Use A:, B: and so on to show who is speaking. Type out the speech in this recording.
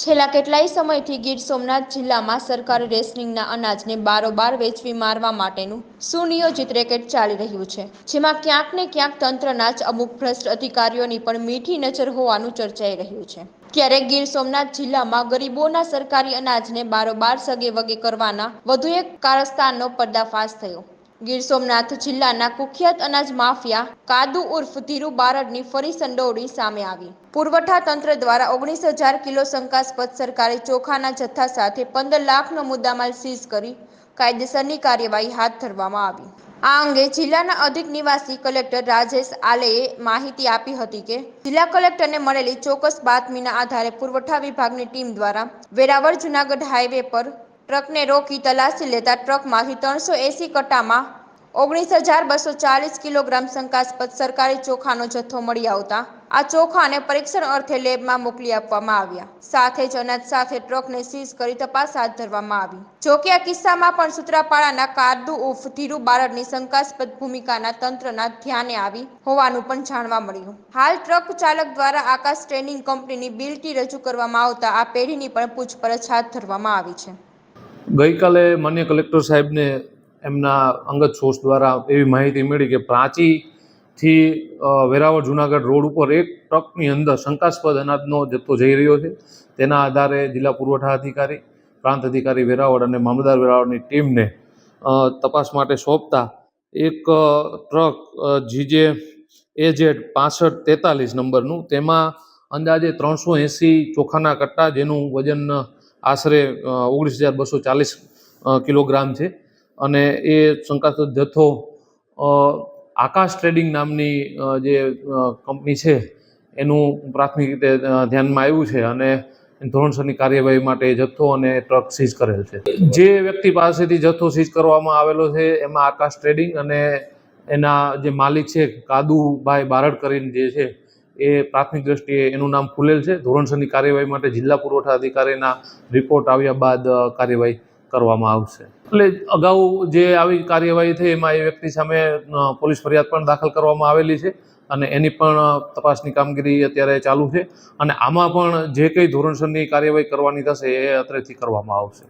A: છેલ્લા કેટલાય સમયથી ગીર સોમનાથ જિલ્લામાં સરકારી રેશનિંગના અનાજને બારોબાર વેચવી મારવા માટેનું સુનિયોજિત રેકેટ ચાલી રહ્યું છે, જેમાં ક્યાંક ને ક્યાંક તંત્રના જ અમુક ભ્રષ્ટ અધિકારીઓની પણ મીઠી નજર હોવાનું ચર્ચાઈ રહ્યું છે. ત્યારે ગીર સોમનાથ જિલ્લામાં ગરીબોના સરકારી અનાજને બારોબાર સગે વગે કરવાના વધુ એક કારસ્તાનનો પર્દાફાશ થયો. ગીર સોમનાથ જિલ્લાના કુખ્યાત અનાજ માફિયા કાદુ ઉર્ફ ધીરુ બારડની ફરી સંડોવણી સામે આવી. પુરવઠા તંત્ર દ્વારા ઓગણીસ હજાર કિલો શંકાસ્પદ સરકારી ચોખાના જથ્થા સાથે પંદર લાખનો મુદ્દામાલ સીઝ કરી કાયદેસરની કાર્યવાહી હાથ ધરવામાં આવી. આ અંગે જિલ્લાના અધિક નિવાસી કલેક્ટર રાજેશ આલેએ માહિતી આપી હતી કે, જિલ્લા કલેક્ટરને મળેલી ચોક્કસ બાતમીના આધારે પુરવઠા વિભાગની ટીમ દ્વારા વેરાવળ જુનાગઢ હાઈવે પર ટ્રકને રોકી તલાશી લેતા ટ્રકમાંથી ત્રણસો એંસી કટ્ટામાં ઓગણીસ હજાર બસો ચાલીસ કિલોગ્રામ શંકાસ્પદ સરકારી ચોખાનો જથ્થો મળી આવતા આ ચોખાને પરીક્ષણ અર્થે લેબમાં મોકલી આપવામાં આવ્યા. સાથે જ અનાજ સાથે ટ્રકને સીઝ કરી તપાસ હાથ ધરવામાં આવી. જો કે આ કિસ્સામાં પણ સૂત્રાપાડાના કારદુ ઉફ ધીરુ બારડની શંકાસ્પદ ભૂમિકાના તંત્રના ધ્યાને આવી હોવાનું પણ જાણવા મળ્યું. હાલ ટ્રક ચાલક દ્વારા આકાશ ટ્રેનિંગ કંપનીની બિલટી રજૂ કરવામાં આવતા આ પેઢીની પણ પૂછપરછ હાથ ધરવામાં આવી છે.
B: ગઈકાલે માન્ય કલેક્ટર સાહેબને એમના અંગત સોર્સ દ્વારા એવી માહિતી મળી કે પ્રાચીથી વેરાવળ જુનાગઢ રોડ ઉપર એક ટ્રકની અંદર શંકાસ્પદ અનાજનો જથ્થો જઈ રહ્યો છે. તેના આધારે જિલ્લા પુરવઠા અધિકારી, પ્રાંત અધિકારી વેરાવળ અને મામલદાર વેરાવળની ટીમને તપાસ માટે સોંપતા એક ટ્રક જીજે એજેડ પાસઠ તેતાલીસ નંબરનું, તેમાં અંદાજે ત્રણસો એંસી ચોખાના કટ્ટા જેનું વજન આશરે ઓગણીસ હજાર બસો ચાલીસ કિલોગ્રામ છે. અને એ શંકાસ્પદ જથ્થો આકાશ ટ્રેડિંગ નામની જે કંપની છે, એનું પ્રાથમિક રીતે ધ્યાનમાં આવ્યું છે અને ધોરણસરની કાર્યવાહી માટે જથ્થો અને ટ્રક સીઝ કરેલ છે. જે વ્યક્તિ પાસેથી જથ્થો સીઝ કરવામાં આવેલો છે, એમાં આકાશ ટ્રેડિંગ અને એના જે માલિક છે, કાદુભાઈ બારડ કરીને જે છે એ પ્રાથમિક દ્રષ્ટિએ એનું નામ ખુલેલ છે. ધોરણસરની કાર્યવાહી માટે જિલ્લા પુરવઠા અધિકારીના રિપોર્ટ આવ્યા બાદ કાર્યવાહી કરવામાં આવશે. એટલે અગાઉ જે આવી કાર્યવાહી થઈ એમાં એ વ્યક્તિ સામે પોલીસ ફરિયાદ પણ દાખલ કરવામાં આવેલી છે અને એની પણ તપાસની કામગીરી અત્યારે ચાલુ છે અને આમાં પણ જે કંઈ ધોરણસરની કાર્યવાહી કરવાની થશે એ અત્રેથી કરવામાં આવશે.